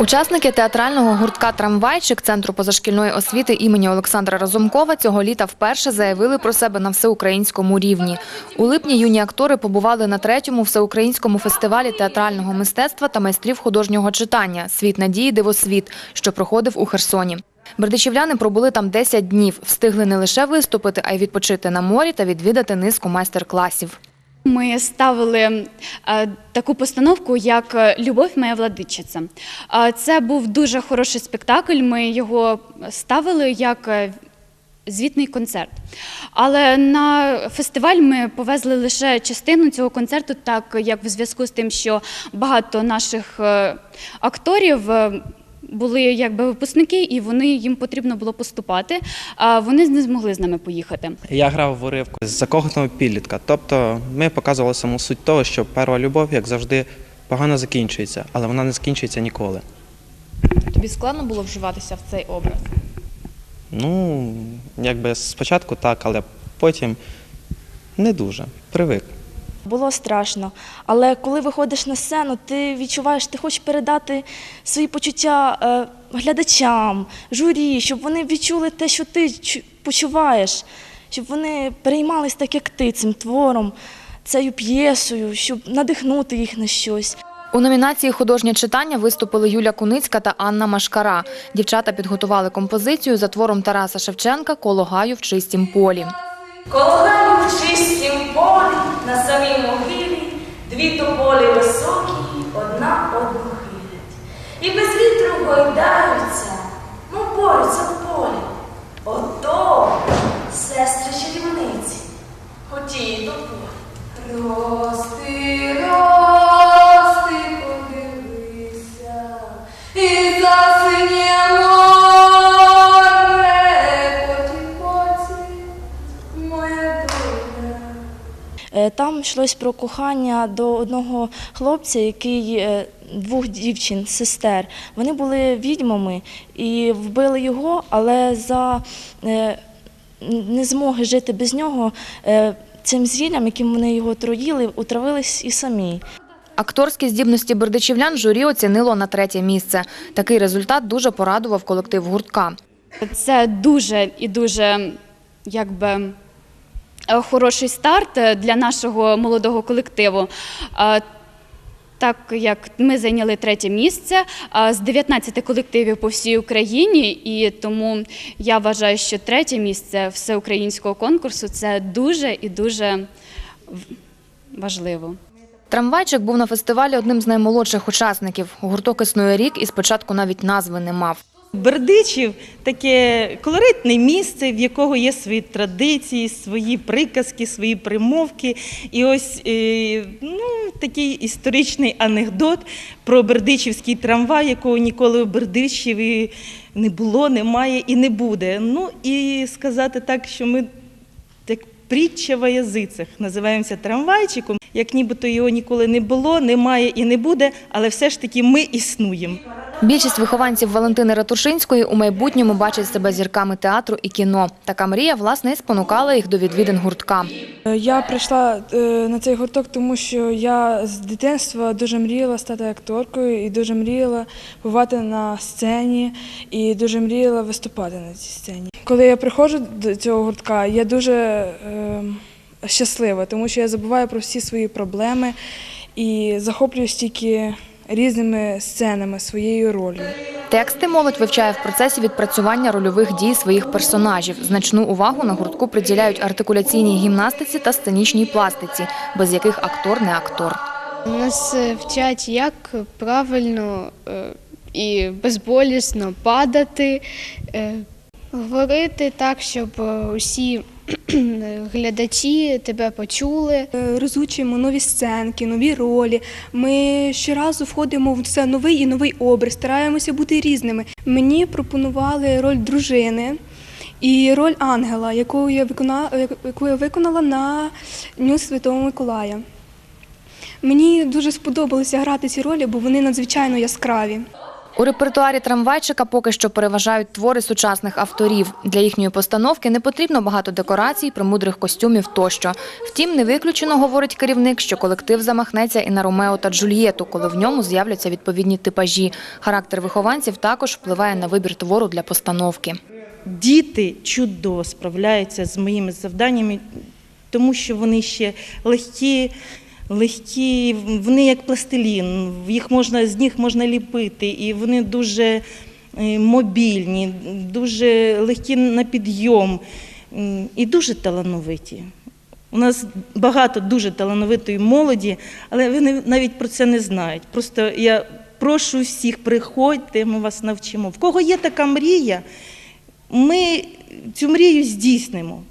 Учасники театрального гуртка Трамвайчик центру позашкільної освіти імені Олександра Разумкова цього літа вперше заявили про себе на всеукраїнському рівні. У липні юні актори побували на третьому всеукраїнському фестивалі театрального мистецтва та майстрів художнього читання Світ надії дивосвіт, що проходив у Херсоні. Бердичівляни пробули там 10 днів, встигли не лише виступити, а й відпочити на морі та відвідати низку майстер-класів. Ми ставили е, таку постановку, як е, Любов моя владичиця. Це був дуже хороший спектакль. Ми його ставили як е, звітний концерт. Але на фестиваль ми повезли лише частину цього концерту, так як в зв'язку з тим, що багато наших акторів. Були якби випускники, і вони їм потрібно було поступати. А вони не змогли з нами поїхати. Я грав в уривку з закоханого підлітка. Тобто ми показували саму суть того, що перша любов, як завжди, погано закінчується, але вона не закінчується ніколи. Тобі складно було вживатися в цей образ? Ну, якби спочатку так, але потім не дуже. Привик. Було страшно, але коли виходиш на сцену, ти відчуваєш, ти хочеш передати свої почуття е, глядачам, журі, щоб вони відчули те, що ти чу- почуваєш, щоб вони переймались так, як ти, цим твором, цією п'єсою, щоб надихнути їх на щось. У номінації художнє читання виступили Юля Куницька та Анна Машкара. Дівчата підготували композицію за твором Тараса Шевченка Коло гаю в чистім полі. Колгаю в чистім полі на самій могилі, дві тополі високі, одна одну хилять. І без вітру гойдаються, ну борються в полі. Ото сестри чарівниці, хотіють до полі. Рости, Там йшлось про кохання до одного хлопця, який е, двох дівчин, сестер. Вони були відьмами і вбили його, але за е, не змоги жити без нього. е, Цим зіллям, яким вони його троїли, утравились і самі. Акторські здібності бердичівлян журі оцінило на третє місце. Такий результат дуже порадував колектив гуртка. Це дуже і дуже якби. Е, Хороший старт е, для нашого молодого колективу. Е, Так як ми зайняли третє місце з 19 колективів по всій Україні, і тому я вважаю, що третє місце всеукраїнського конкурсу це дуже і дуже важливо. Трамвайчик був на фестивалі одним з наймолодших учасників. Гурток існує рік і спочатку навіть назви не мав. Бердичів таке колоритне місце, в якого є свої традиції, свої приказки, свої примовки. І ось е, ну, такий історичний анекдот про бердичівський трамвай, якого ніколи в Бердичеві не було, немає і не буде. Ну і сказати так, що ми як притча во язицях називаємося трамвайчиком, як нібито його ніколи не було, немає і не буде, але все ж таки ми існуємо. Більшість вихованців Валентини Ратушинської у майбутньому бачать себе зірками театру і кіно. Така мрія, власне, і спонукала їх до відвідин гуртка. Я прийшла е, на цей гурток, тому що я з дитинства дуже мріяла стати акторкою і дуже мріяла бувати на сцені і дуже мріяла виступати на цій сцені. Коли я приходжу до цього гуртка, я дуже е, щаслива, тому що я забуваю про всі свої проблеми і захоплююсь тільки різними сценами, своєю ролью. Тексти молодь вивчає в процесі відпрацювання рольових дій своїх персонажів. Значну увагу на гуртку приділяють артикуляційній гімнастиці та сценічній пластиці, без яких актор не актор. Нас е, вчать, як правильно е, і безболісно падати, е, говорити так, щоб усі глядачі тебе почули. Е, розучуємо нові сценки, нові ролі. Ми щоразу входимо в це новий і новий образ, стараємося бути різними. Мені пропонували роль дружини і роль ангела, яку я виконала, яку я виконала на Дню Святого Миколая. Мені дуже сподобалося грати ці ролі, бо вони надзвичайно яскраві. У репертуарі трамвайчика поки що переважають твори сучасних авторів. Для їхньої постановки не потрібно багато декорацій, премудрих костюмів тощо. Втім, не виключено, говорить керівник, що колектив замахнеться і на Ромео та Джульєту, коли в ньому з'являться відповідні типажі. Характер вихованців також впливає на вибір твору для постановки. Діти чудово справляються з моїми завданнями, тому що вони ще легкі, легкі, вони як пластилін, їх можна, з них можна ліпити, і вони дуже е, мобільні, дуже легкі на підйом і дуже талановиті. У нас багато дуже талановитої молоді, але вони навіть про це не знають. Просто я прошу всіх, приходьте, ми вас навчимо. В кого є така мрія, ми цю мрію здійснимо.